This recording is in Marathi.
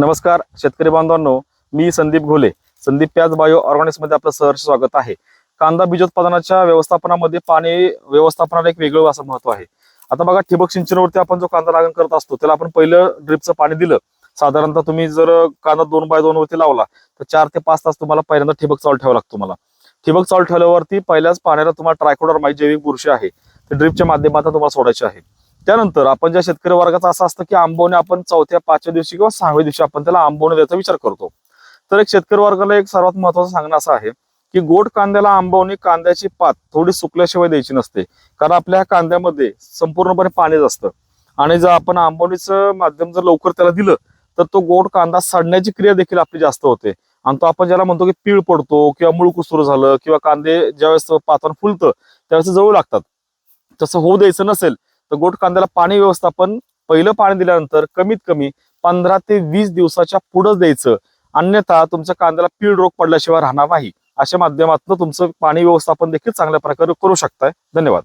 नमस्कार शेतकरी बांधवांनो मी संदीप घोले संदीप प्याज बायो ऑर्गॅनिक्समध्ये आपलं सहर्ष स्वागत आहे. कांदा बीजोत्पादनाच्या व्यवस्थापनामध्ये पाणी व्यवस्थापनाला एक वेगळं असं महत्त्व आहे. आता बघा ठिबक सिंचनावरती आपण जो कांदा लागण करत असतो त्याला आपण पहिलं ड्रिपचं पाणी दिलं. साधारणतः तुम्ही जर कांदा दोन बाय दोन वरती लावला तर चार ते पाच तास तुम्हाला पहिल्यांदा ठिबक चालू ठेवावं लागतो तुम्हाला. ठिबक चालू ठेवल्यावरती पहिल्याच पाण्याला तुम्हाला ट्रायकोडर जैविक बुरशी आहे. ते ड्रिपच्या माध्यमातून तुम्हाला सोडायचे आहे. त्यानंतर आपण ज्या शेतकरी वर्गाचा असं असतं की आंबवणे आपण चौथ्या पाचव्या दिवशी किंवा सहाव्या दिवशी आपण त्याला आंबवणे द्यायचा विचार करतो. तर एक शेतकरी वर्गाला एक सर्वात महत्वाचं सांगणं असं आहे की गोड कांद्याला आंबवणे कांद्याची पात थोडी सुकल्याशिवाय द्यायची नसते. कारण आपल्या ह्या कांद्यामध्ये संपूर्णपणे पाणीच असतं. आणि जर आपण आंबवणीचं माध्यम जर लवकर त्याला दिलं तर तो गोड कांदा सडण्याची क्रिया देखील आपली जास्त होते. आणि तो आपण ज्याला म्हणतो की पीळ पडतो किंवा मूळ कुसूर झालं किंवा कांदे ज्यावेळेस पातान फुलतं त्यावेळेस जळू लागतात. तसं होऊ द्यायचं नसेल तर गोट कांद्याला पाणी व्यवस्थापन पहिलं पाणी दिल्यानंतर कमीत कमी पंधरा ते वीस दिवसाच्या पुढंच द्यायचं. अन्यथा तुमच्या कांद्याला पीळ रोग पडल्याशिवाय राहणार नाही. अशा माध्यमातून तुमचं पाणी व्यवस्थापन देखील चांगल्या प्रकारे करू शकताय. धन्यवाद.